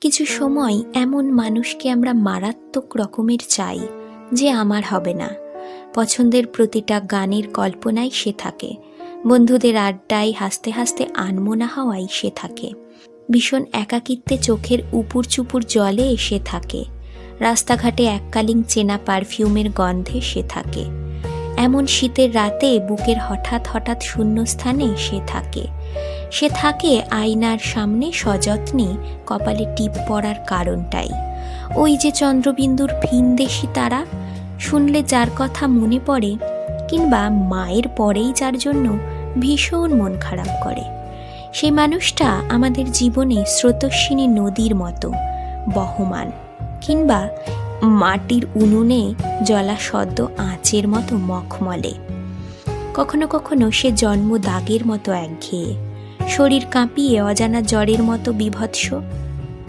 কিছু সময় এমন মানুষকে আমরা মারাত্মক রকমের চাই, যে আমার হবে না। পছন্দের প্রতিটা গানের কল্পনায় সে থাকে। বন্ধুদের আড্ডায় হাসতে হাসতে আনমোনা হওয়ায় সে থাকে। ভীষণ একাকিত্বে চোখের উপুর চুপুর জলে এসে থাকে। রাস্তাঘাটে এককালীন চেনা পারফিউমের গন্ধে সে থাকে। এমন শীতের রাতে বুকের হঠাৎ হঠাৎ শূন্যস্থানে সে থাকে। সে থাকে আয়নার সামনে সযত্নে কপালে টিপ পড়ার কারণটাই। ওই যে চন্দ্রবিন্দুর ভিনদেশি তারা, শুনলে যার কথা মনে পড়ে কিংবা মায়ের পরেই যার জন্য ভীষণ মন খারাপ করে। সেই মানুষটা আমাদের জীবনে স্রোতস্বিনী নদীর মতো, বহমান কিংবা মাটির উনুনে জলা সদ্য আঁচের মতো মখমলে। কখনো কখনো সে জন্ম দাগের মতো একঘেয়ে। শরীর কাঁপিয়ে অজানা জ্বরের মতো বিভৎস।